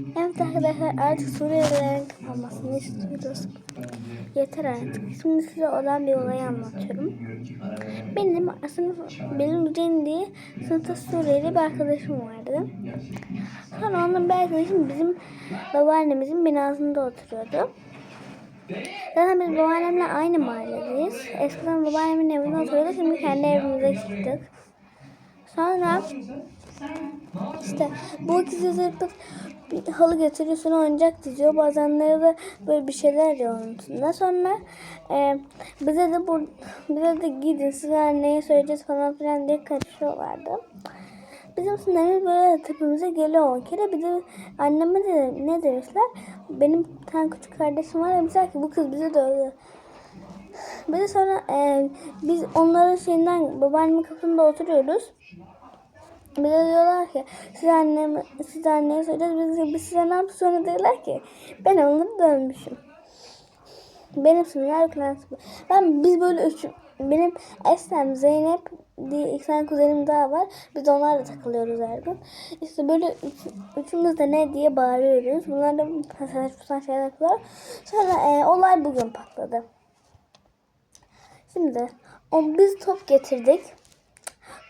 Evet arkadaşlar artık Suriyelilerin kapanmasını istiyoruz. Yeter artık. Şimdi size olan bir olayı anlatıyorum. Benim aslında benim Cem diye sınıfta Suriyeli bir arkadaşım vardı. Sonra onun bir arkadaşım bizim babaannemizin binasında oturuyordu. Zaten biz babaannemle aynı mahalledeyiz. Eskiden babaannemin evinde oturuyorduk. Şimdi kendi evimize çıktık. Sonra işte bu ikisi zırtlık bir halı getiriyor sonra oyuncak diziyor. Bazenleri de böyle bir şeyler diyor onun üstünde. Sonra e, bize de bu bize de gidin size anneye söyleyeceğiz falan filan diye karışıyorlardı. Bizim sinirimiz böyle tepemize geliyor on kere. Bir de anneme de ne demişler? Benim bir tane küçük kardeşim var. Demişler ki bu kız bizi dövdü. Bir de sonra e, biz onların şeyinden babaannemin kapısında oturuyoruz. Bir de diyorlar ki siz anneme, siz anneye söyleyeceğiz. Biz, biz size ne yaptık sonra diyorlar ki ben onları dövmüşüm. Benim sınırlar kılansın. Ben biz böyle üç, benim Eslem, Zeynep diye iki tane kuzenim daha var. Biz onlarla takılıyoruz her gün. İşte böyle üç, üçümüz de ne diye bağırıyoruz. Bunlar da saçma şeyler yapıyorlar. Sonra e, olay bugün patladı. Şimdi o, biz top getirdik.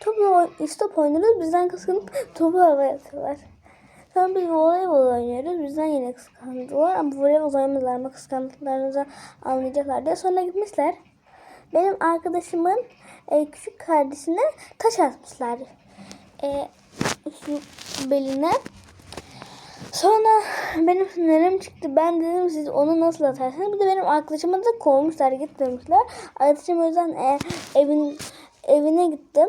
Topla istop oynuyoruz. Bizden kıskanıp topu havaya atıyorlar. Sonra biz voleybol oynuyoruz. Bizden yine kıskandılar. Ama voleybol oynamadılar ama kıskandıklarınızı anlayacaklar diye. Sonra gitmişler. Benim arkadaşımın e, küçük kardeşine taş atmışlar. E, beline. Sonra benim sinirim çıktı. Ben dedim siz onu nasıl atarsınız? Bir de benim arkadaşımı da kovmuşlar, gitmemişler. Arkadaşım o yüzden e, evin evine gittim.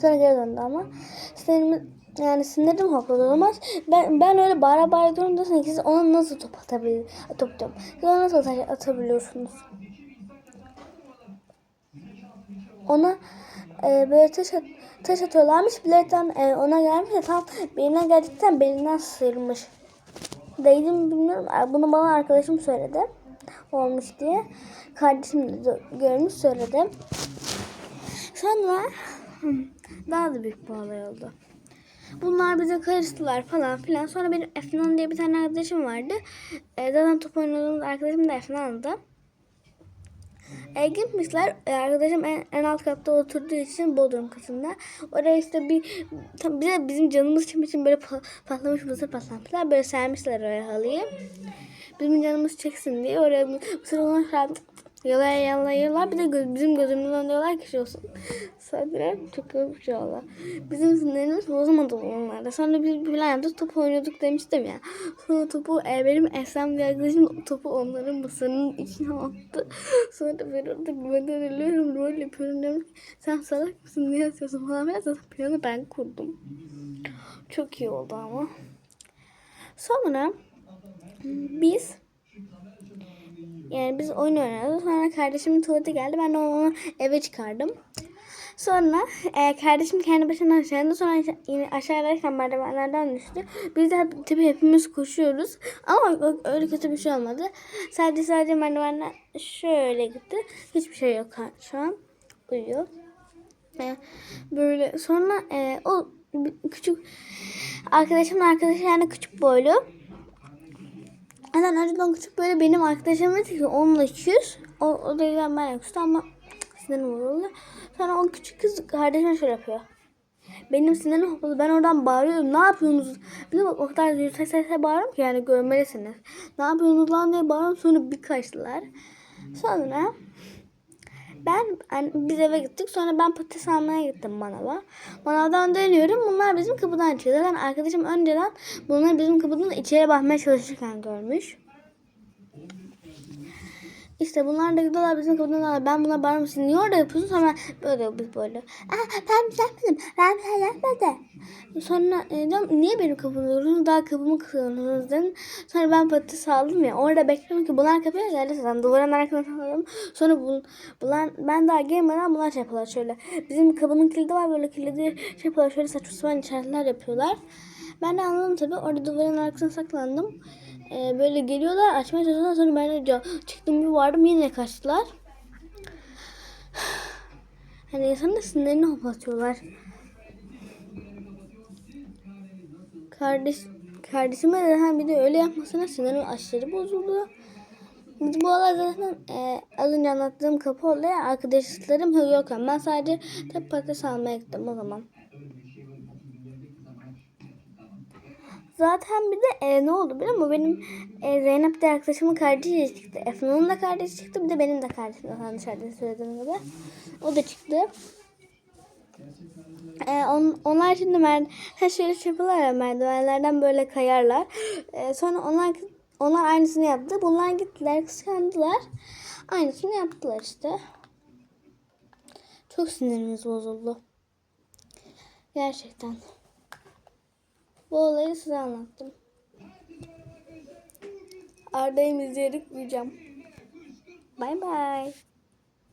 Sonra geri döndü ama. Sinirim, yani sinirim hopladı olmaz. Ben, ben öyle bağıra bağıra diyorum diyorsun ki siz ona nasıl top atabilir, top top. Siz ona nasıl at- atabiliyorsunuz? Ona e, böyle taş, at, taş atıyorlarmış. Biletten e, ona gelmiş de tam beline geldikten belinden sıyrılmış. Değdim bilmiyorum. Bunu bana arkadaşım söyledi. Olmuş diye. Kardeşim de görmüş söyledi. Sonra daha da büyük bir olay oldu. Bunlar bize karıştılar falan filan. Sonra benim Efnan diye bir tane arkadaşım vardı. E, zaten top oynadığımız arkadaşım da Efnan'dı. E, gitmişler. E, arkadaşım en, en alt katta oturduğu için Bodrum katında. Oraya işte bir tam bize bizim canımız için için böyle pa- patlamış mısır patlatmışlar. Böyle sermişler oraya halıyı. Bizim canımız çeksin diye oraya mısır olan şarkı yalaya yalayıyorlar. Bir de göz, bizim gözümüzden diyorlar ki şey olsun. Sadece çok bir şey oldu. Bizim sinirlerimiz bozulmadı onlarda. Sonra biz bir plan yaptık. Top oynuyorduk demiştim ya. Sonra topu e, benim Esem bir arkadaşım topu onların masanın içine attı. Sonra ben orada güvenden ölüyorum. Rol yapıyorum. Ki sen salak mısın? Niye atıyorsun falan. Ben zaten planı ben kurdum. Çok iyi oldu ama. Sonra biz yani biz oyun oynadık. Sonra kardeşimin tuvalete geldi. Ben de onu eve çıkardım. Sonra e, kardeşim kendi başına aşağı indi. Sonra yine aşağıdayken merdivenlerden düştü. Biz de tabii hepimiz koşuyoruz. Ama öyle kötü bir şey olmadı. Sadece sadece merdivenler şöyle gitti. Hiçbir şey yok şu an. Uyuyor. E, böyle sonra e, o küçük arkadaşımın arkadaşı yani küçük boylu. Neden önceden küçük böyle benim arkadaşım dedi ki onunla küs. O, o da yüzden ben küstü ama sinirim bozuldu. Sonra o küçük kız kardeşime şöyle yapıyor. Benim sinirim hopladı. Ben oradan bağırıyorum. Ne yapıyorsunuz? Bir de bak o kadar yüksek sesle bağırıyorum ki yani görmelisiniz. Ne yapıyorsunuz lan diye bağırıyorum. Sonra bir kaçtılar. Sonra ben yani biz eve gittik. Sonra ben patates almaya gittim manava. Manavdan dönüyorum. Bunlar bizim kapıdan çıkıyor. Zaten arkadaşım önceden bunları bizim kapıdan içeri bakmaya çalışırken görmüş. İşte bunlar da gidiyorlar bizim kapıdan. Ben buna bağırmışım. Siz niye orada yapıyorsun? Sonra böyle biz böyle. Aa, ben bir şey yapmadım. Ben bir şey yapmadım. Sonra e, diyorum niye benim kapımda duruyorsunuz? Daha kapımı kırıyorsunuz dedim. Sonra ben patates aldım ya. Orada bekliyorum ki bunlar kapıya geldi zaten. Duvarın arkasına alıyorum. Sonra bu, bunlar, ben daha gelmeden bunlar şey yapıyorlar şöyle. Bizim kapının kilidi var böyle kilidi şey yapıyorlar. Şöyle saçma sapan işaretler yapıyorlar. Ben de anladım tabii. Orada duvarın arkasına saklandım. Ee, böyle geliyorlar açmaya çalışıyorlar. Sonra ben de çıktım bir vardım yine kaçtılar. Hani insanın sinirlerini hoplatıyorlar. Kardeş, kardeşime de hem bir de öyle yapmasına sinirim aşırı bozuldu. Bu olay zaten e, az önce anlattığım kapı olayı arkadaşlarım yokken ben sadece tek patates almaya gittim o zaman. Zaten bir de e, ne oldu biliyor musun? Benim e, Zeynep de arkadaşımın kardeşi çıktı. Efnan'ın da kardeşi çıktı. Bir de benim de kardeşim. Zaten dışarıda söylediğim gibi. O da çıktı. E, on, onlar şimdi mer her şöyle şey yapıyorlar ya merdivenlerden böyle kayarlar. E, sonra onlar onlar aynısını yaptı. Bunlar gittiler kıskandılar. Aynısını yaptılar işte. Çok sinirimiz bozuldu. Gerçekten. Bu olayı size anlattım. Arda'yı izleyerek uyuyacağım. Bay bay.